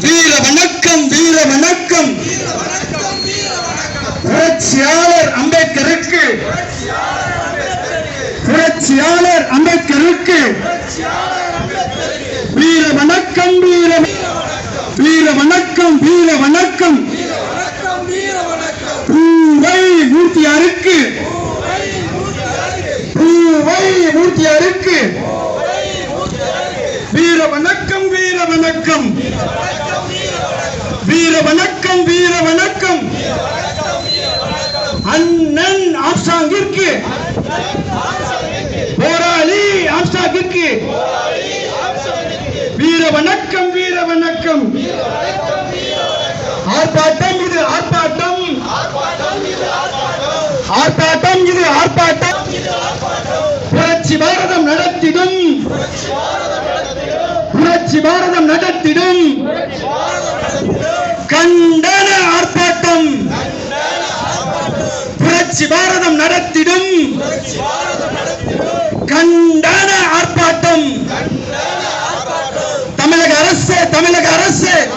வீர வணக்கம் வீர வணக்கம். புரட்சியாளர் அம்பேத்கருக்கு. புரட்சியாளர் அம்பேத்கருக்கு. வீர வணக்கம் வீர வீர வணக்கம் வீர வணக்கம். பூவை மூர்த்தியாருக்கு. பூவை மூர்த்தியாருக்கு. வீர வணக்கம் வீர வணக்கம். வீர வணக்கம் வீர வணக்கம் அண்ணன் ஆப்சாங்கிற்கு. போராளி ஆப்சாங்கிற்கு. வீர வணக்கம் வீர வணக்கம் ஆர்ப்பாட்டம் இது ஆர்ப்பாட்டம். ஆர்ப்பாட்டம் இது ஆர்ப்பாட்டம். புரட்சி பாரதம் நடத்திடும். புரட்சி பாரதம் நடத்திடும். கண்டன ஆர்ப்பாட்டம். புரட்சி பாரதம் நடத்திடும். கண்டன ஆர்ப்பாட்டம். தமிழக அரசு தமிழக அரசு.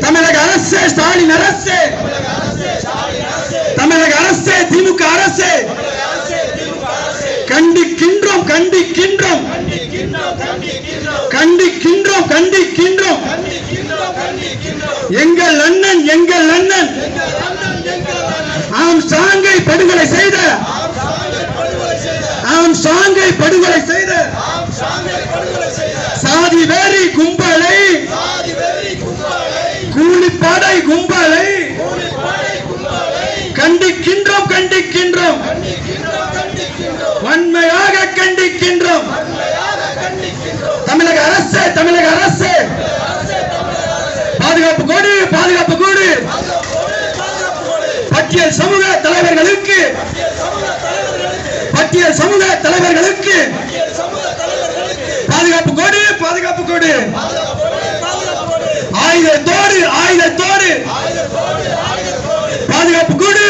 தமிழக அரசு ஸ்டாலின் அரசு. தமிழக அரசு திமுக அரசு. கண்டிக்கின்றோம் கண்டிக்கின்றோம். கண்டிக்கின்றோம் கண்டிக்கின்றோம். எங்கள் அண்ணன் எங்கள் அண்ணன். ஆம் சாங்கை படுகொலை செய்த. ஆம் சாங்கை படுகொலை செய்த. சாதி வேறி கும்பலை. கூலிப்படை கும்பலை. கண்டிக்கின்றோம் கண்டிக்கின்றோம். வன்மையாக கண்டிக்கின்றோம். தமிழக அரசு தமிழக அரசு. பாதுகாப்பு கோடு பாதுகாப்பு கோடு. பட்டியல் சமூக தலைவர்களுக்கு பட்டியல் சமூக தலைவர்களுக்கு. பாதுகாப்பு கோடு பாதுகாப்பு கோடு. ஆயுதத்தோடு ஆயுதத்தோடு. பாதுகாப்பு கோடு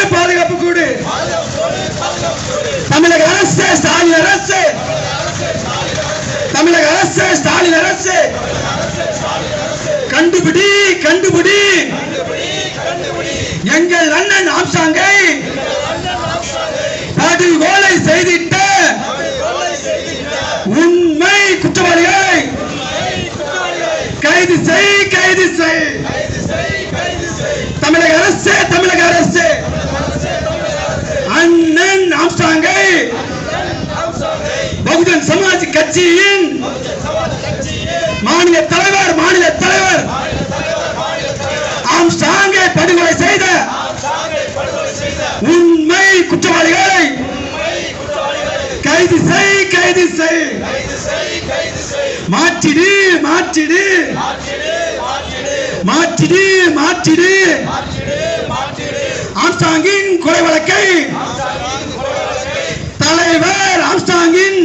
கண்டுபிடி. எங்கள் அண்ணன் ஆம்சாங்கை படுகொலை செய்திட்ட உண்மை குற்றவாளிகளை கைது செய் கைது செய். தமிழக அரசு தமிழக அரசு. அண்ணன் ஆம்ஸ்டாங்கை பகுஜன் சமாஜ் கட்சியின் மாநில தலைவர் படுகொலை செய்த உண்மை குற்றவாளிகளை கைது செய் கைது செய். மாற்றிடு மாற்றிடு. மாற்றிடு மாற்றிடு. ஆம்ஸ்டாங்கின் கொலை வழக்கை தலைவர் ஆம்ஸ்டாங்கின்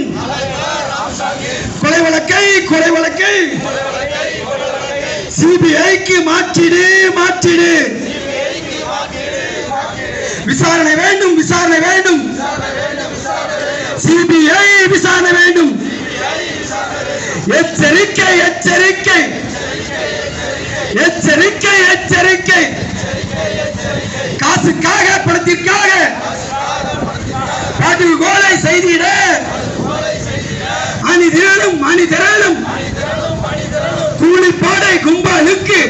கொலை வழக்கை கொலை வழக்கை சிபிஐக்கு மாற்றிடு மாற்றிடு. விசாரணை வேண்டும் விசாரணை வேண்டும். சிபிஐ விசாரணை வேண்டும். எச்சரிக்கை எச்சரிக்கை. எச்சரிக்கை எச்சரிக்கை காசுக்காக பணத்திற்காக படுகொலை செய்திட அணிதிரளும் அணிதிரளும் கூலிப்பாடை கும்பலுக்கு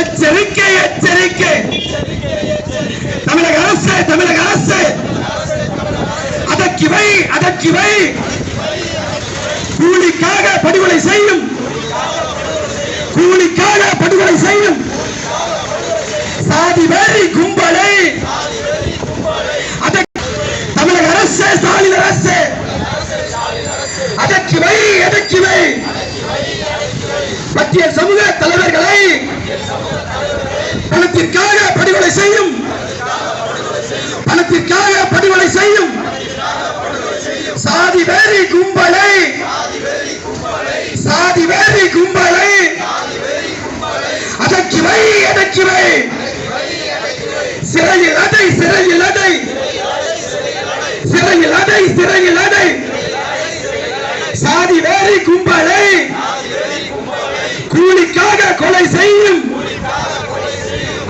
எச்சரிக்கை எச்சரிக்கை தமிழக அரசு தமிழக அரசு அதக்கி வை கூலிக்காக படுகொலை செய்யும். கூலிக்காக படுகொலை செய்யும். சாதி வேறி கும்பலை. தமிழக அரசு ஸ்டாலின் அரசு. அதக்கி வை அதக்கி வை மத்திய சமூக தலைவர்களை பணத்திற்காக படுகொலை செய்யும். பணத்திற்காக படுகொலை செய்யும். சாதி வேறி கும்பலை. சாதி வேறி கும்பலை. அடக்கி வை அடக்கி வை. சிறையில் அடை சிறையில் அடை. சிறையில் அடை சிறையில் அடை. சாதி வேறி கும்பலை. கூலிக்காக கொலை செய்யும்.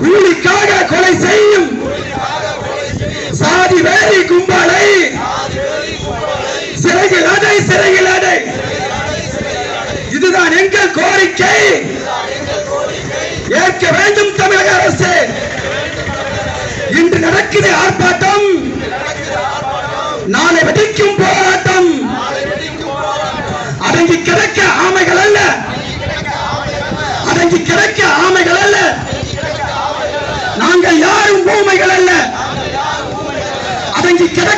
கூலிக்காக கொலை செய்யும். சாதி வேறி கும்பலை. சிறையில் அடை இதுதான் எங்கள் கோரிக்கை. ஏற்க வேண்டும் தமிழக அரசு. இன்று நடக்குது ஆர்ப்பாட்டம் நாளை வெடிக்கும் போராட்டம். அடங்கி கிடக்க ஆமைகள் அல்ல. அடங்கி கிடக்க ஆமைகள் அல்ல. நாங்கள் யாரும் பூமைகள் அல்ல. அடங்கி கிடக்க